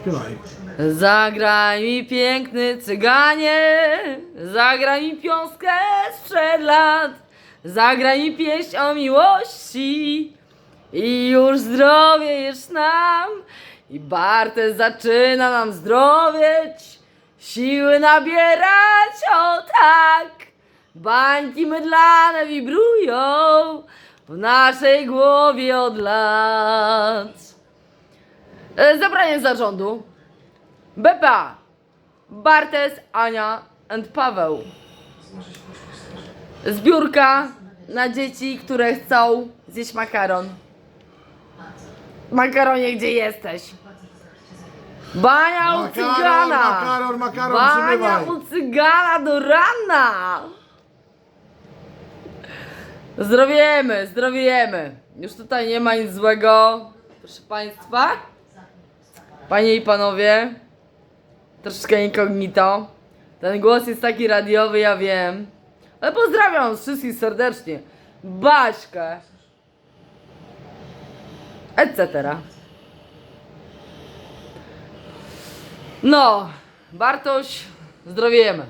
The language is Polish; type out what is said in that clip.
Śpiewaj. Zagraj mi piękny cyganie, zagraj mi piąskę sprzed lat, zagraj mi pieśń o miłości i już zdrowiejesz nam i Bartes zaczyna nam zdrowieć, siły nabierać, o tak, bańki mydlane wibrują w naszej głowie od lat. E, Zebranie zarządu. Bepa, Bartes, Ania and Paweł. Zbiórka na dzieci, które chcą zjeść makaron. Makaronie, gdzie jesteś? Bania u Makaron, cygana! makaron, makaron, Bania przybywaj. u cygana do rana! Zdrowiejemy, zdrowiejemy. Już tutaj nie ma nic złego. Proszę Państwa. Panie i panowie, troszeczkę incognito. Ten głos jest taki radiowy, ja wiem. Ale pozdrawiam wszystkich serdecznie. Baśkę. Etc. No, Bartoś, zdrowiejemy.